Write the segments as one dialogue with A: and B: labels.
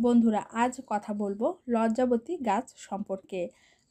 A: বন্ধুরা, আজ কথা বলব লজ্জাবতী গাছ সম্পর্কে।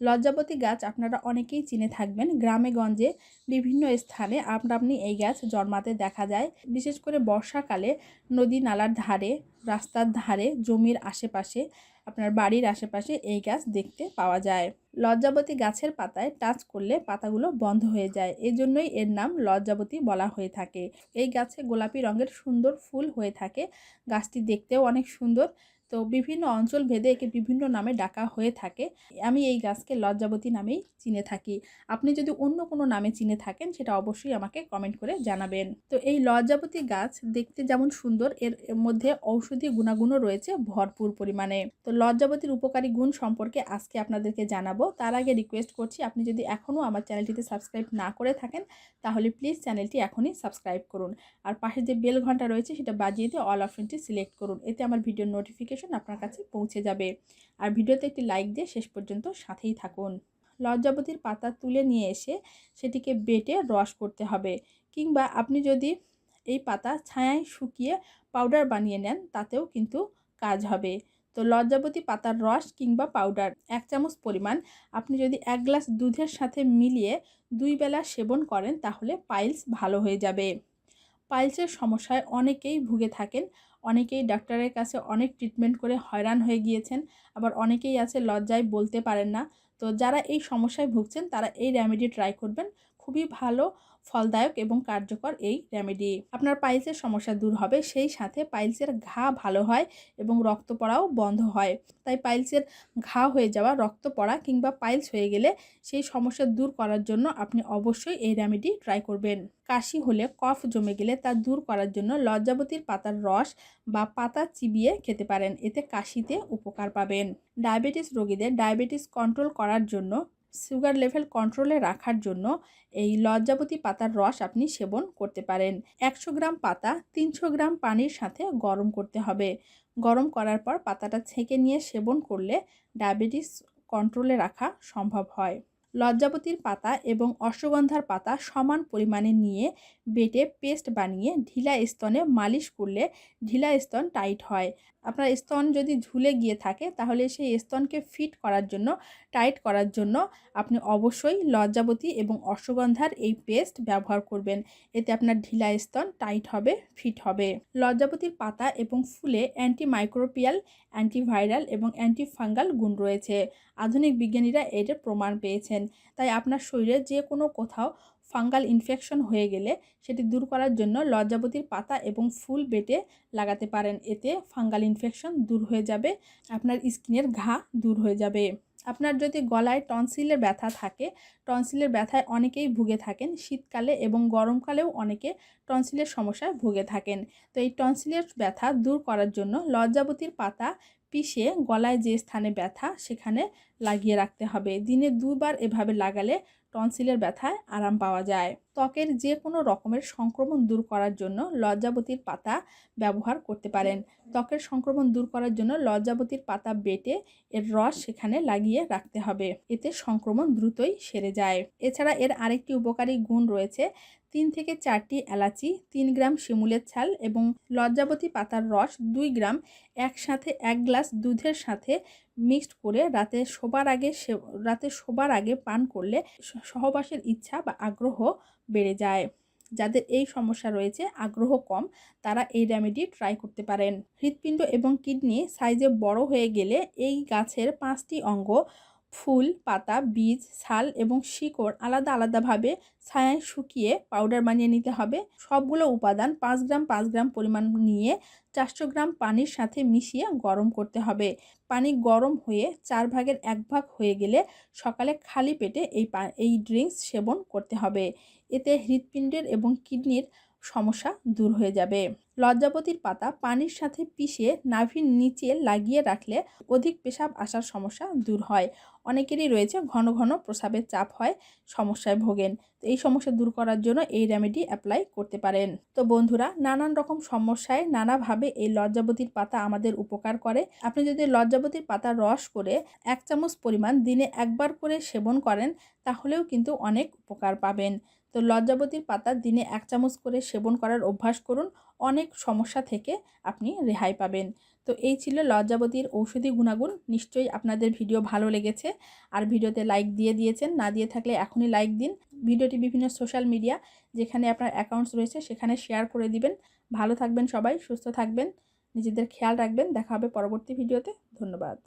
A: লজ্জাবতী গাছ আপনারা অনেকেই চিনে থাকবেন। গ্রামে গঞ্জে বিভিন্ন স্থানে আপনা আপনি এই গাছ জন্মাতে দেখা যায়। বিশেষ করে বর্ষাকালে নদী নালার ধারে, রাস্তার ধারে, জমির আশেপাশে, আপনার বাড়ির আশেপাশে এই গাছ দেখতে পাওয়া যায়। লজ্জাবতী গাছের পাতায় টাচ করলে পাতাগুলো বন্ধ হয়ে যায়। এজন্যই এর নাম লজ্জাবতী বলা হয়ে থাকে। এই গাছে গোলাপি রঙের সুন্দর ফুল হয়ে থাকে। গাছটি দেখতেও অনেক সুন্দর। তো বিভিন্ন অঞ্চল ভেদে একে বিভিন্ন নামে ডাকা হয়ে থাকে। আমি এই গাছকে লজ্জাবতী নামেই চিনে থাকি। আপনি যদি অন্য কোনো নামে চিনে থাকেন, সেটা অবশ্যই আমাকে কমেন্ট করে জানাবেন। তো এই লজ্জাবতী গাছ দেখতে যেমন সুন্দর, এর মধ্যে ঔষধি গুণাগুণও রয়েছে ভরপুর পরিমাণে। তো লজ্জাবতীর উপকারী গুণ সম্পর্কে আজকে আপনাদেরকে জানাব। তার আগে রিকোয়েস্ট করছি, আপনি যদি এখনও আমার চ্যানেলটিতে সাবস্ক্রাইব না করে থাকেন, তাহলে প্লিজ চ্যানেলটি এখনই সাবস্ক্রাইব করুন। আর পাশে যে বেল ঘণ্টা রয়েছে, সেটা বাজিয়ে দিয়ে অল অপশনটি সিলেক্ট করুন। এতে আমার ভিডিওর নোটিফিকেশন নোটিফিকেশন আপনার কাছে পৌঁছে যাবে। আর ভিডিওতে একটি লাইক দিয়ে শেষ পর্যন্ত সাথেই থাকুন। লজ্জাবতীর পাতা তুলে নিয়ে এসে সেটিকে বেটে রস করতে হবে কিংবা আপনি যদি এই পাতা ছায়ায় শুকিয়ে পাউডার বানিয়ে নেন, তাতেও কিন্তু কাজ হবে। তো লজ্জাবতী পাতার রস কিংবা পাউডার এক চামচ পরিমাণ আপনি যদি এক গ্লাস দুধের সাথে মিলিয়ে দুই বেলা সেবন করেন, তাহলে পাইলস ভালো হয়ে যাবে। পাইলসের সমস্যায় অনেকেই ভুগে থাকেন, অনেকেই ডাক্তারের কাছে অনেক ট্রিটমেন্ট করে হয়রান হয়ে গিয়েছেন, আবার অনেকেই আছে লজ্জায় বলতে পারেন না। তো যারা এই সমস্যায় ভুগছেন, তারা এই রেমেডি ট্রাই করবেন। খুবই ভালো, ফলদায়ক এবং কার্যকর এই রেমেডি আপনার পাইলসের সমস্যা দূর হবে, সেই সাথে পাইলসের ঘা ভালো হয় এবং রক্ত পড়াও বন্ধ হয়। তাই পাইলসের ঘা হয়ে যাওয়া, রক্ত পড়া কিংবা পাইলস হয়ে গেলে সেই সমস্যা দূর করার জন্য আপনি অবশ্যই এই রেমেডি ট্রাই করবেন। কাশি হলে কফ জমে গেলে তা দূর করার জন্য লজ্জাবতীর পাতার রস বা পাতা চিবিয়ে খেতে পারেন, এতে কাশিতে উপকার পাবেন। ডায়াবেটিস রোগীদের ডায়াবেটিস কন্ট্রোল করার জন্য সুগার লেভেল কন্ট্রোলে রাখার জন্য এই লজ্জাবতী পাতার রস আপনি সেবন করতে পারেন। একশো গ্রাম পাতা তিনশো গ্রাম পানির সাথে গরম করতে হবে। গরম করার পর পাতাটা ছেঁকে নিয়ে সেবন করলে ডায়াবেটিস কন্ট্রোলে রাখা সম্ভব হয়। লজ্জাবতীর পাতা এবং অশ্বগন্ধার পাতা সমান পরিমাণে নিয়ে বেটে পেস্ট বানিয়ে ঢিলা স্তনে মালিশ করলে ঢিলা স্তন টাইট হয়। আপনার স্তন যদি ঝুলে গিয়ে থাকে, তাহলে সেই স্তনকে ফিট করার জন্য, টাইট করার জন্য আপনি অবশ্যই লজ্জাবতী এবং অশ্বগন্ধার এই পেস্ট ব্যবহার করবেন। এতে আপনার ঢিলা স্তন টাইট হবে, ফিট হবে। লজ্জাবতীর পাতা এবং ফুলে অ্যান্টিমাইক্রোপিয়াল অ্যান্টিভাইরাল এবং অ্যান্টিফাঙ্গাল গুণ রয়েছে। আধুনিক বিজ্ঞানীরা এর প্রমাণ পেয়েছেন। তাই আপনার শরীরে যে কোনো কোথাও ফাঙ্গাল ইনফেকশন হয়ে গেলে সেটি দূর করার জন্য লজ্জাবতীর পাতা এবং ফুল বেটে লাগাতে পারেন। এতে ফাঙ্গাল ইনফেকশন দূর হয়ে যাবে, আপনার স্কিনের ঘা দূর হয়ে যাবে। আপনার যদি গলায় টনসিলের ব্যথা থাকে, টনসিলের ব্যথায় অনেকেই ভুগে থাকেন। শীতকালে এবং গরমকালেও অনেকে টনসিলের সমস্যায় ভুগে থাকেন। তো এই টনসিলের ব্যথা দূর করার জন্য লজ্জাবতীর পাতা পিষে গলায় যে স্থানে ব্যথা, সেখানে লাগিয়ে রাখতে হবে। দিনে দুবার এভাবে লাগালে টনসিলের ব্যথায় আরাম পাওয়া যায়। ত্বকের যে কোনো রকমের সংক্রমণ দূর করার জন্য লজ্জাবতীর পাতা ব্যবহার করতে পারেন। ত্বকের সংক্রমণ দূর করার জন্য লজ্জাবতীর পাতা বেটে এর রস সেখানে লাগিয়ে রাখতে হবে। এতে সংক্রমণ দ্রুতই সেরে যায়। এছাড়া এর আরেকটি উপকারী গুণ রয়েছে তিন থেকে চারটি এলাচি, তিন গ্রাম শিমুলের ছাল এবং লজ্জাবতী পাতার রস দুই গ্রাম একসাথে এক গ্লাস দুধের সাথে মিক্সড করে রাতে শোবার আগে রাতে শোবার আগে পান করলে সহবাসের ইচ্ছা বা আগ্রহ বেড়ে যায়। যাদের এই সমস্যা রয়েছে, আগ্রহ কম, তারা এই রেমেডি ট্রাই করতে পারেন। হৃৎপিণ্ড এবং কিডনি সাইজে বড় হয়ে গেলে এই গাছের পাঁচটি অঙ্গ ফুল, পাতা, বীজ ছাল এবং শিকড় আলাদা আলাদাভাবে ছায়ায় শুকিয়ে পাউডার বানিয়ে নিতে হবে। সবগুলো উপাদান পাঁচ গ্রাম পাঁচ গ্রাম পরিমাণ নিয়ে চারশো গ্রাম পানির সাথে মিশিয়ে গরম করতে হবে। পানি গরম হয়ে চার ভাগের এক ভাগ হয়ে গেলে সকালে খালি পেটে এই এই ড্রিঙ্কস সেবন করতে হবে। এতে হৃৎপিণ্ডের এবং কিডনির সমস্যা দূর হয়ে যাবে। লজ্জাপতির পাতা পানির সাথে পিষে নাভির নিচে লাগিয়ে রাখলে অধিক পেশাব আসার সমস্যা দূর হয়। অনেকেরই রয়েছে ঘন ঘন প্রসাবের চাপ হয়, সমস্যায় ভোগেন। তো এই সমস্যা দূর করার জন্য এই রেমেডি অ্যাপ্লাই করতে পারেন। তো বন্ধুরা, নানান রকম সমস্যায় নানাভাবে এই লজ্জাবতীর পাতা আমাদের উপকার করে। আপনি যদি লজ্জাবতীর পাতা রস করে এক চামচ পরিমাণ দিনে একবার করে সেবন করেন, তাহলেও কিন্তু অনেক উপকার পাবেন। তো লজ্জাবতীর পাতা দিনে এক চামচ করে সেবন করার অভ্যাস করুন, অনেক সমস্যা থেকে আপনি রেহাই পাবেন। তো এই ছিল লজ্জাবতীর ঔষধি গুণাগুণ, নিশ্চয়ই আপনাদের ভিডিও ভালো লেগেছে। আর ভিডিওতে লাইক দিয়ে দিয়েছেন, না দিয়ে থাকলে এখনই লাইক দিন। ভিডিওটি বিভিন্ন সোশ্যাল মিডিয়া যেখানে আপনার অ্যাকাউন্টস রয়েছে সেখানে শেয়ার করে দিবেন। ভালো থাকবেন সবাই, সুস্থ থাকবেন, নিজেদের খেয়াল রাখবেন। দেখা হবে পরবর্তী ভিডিওতে। ধন্যবাদ।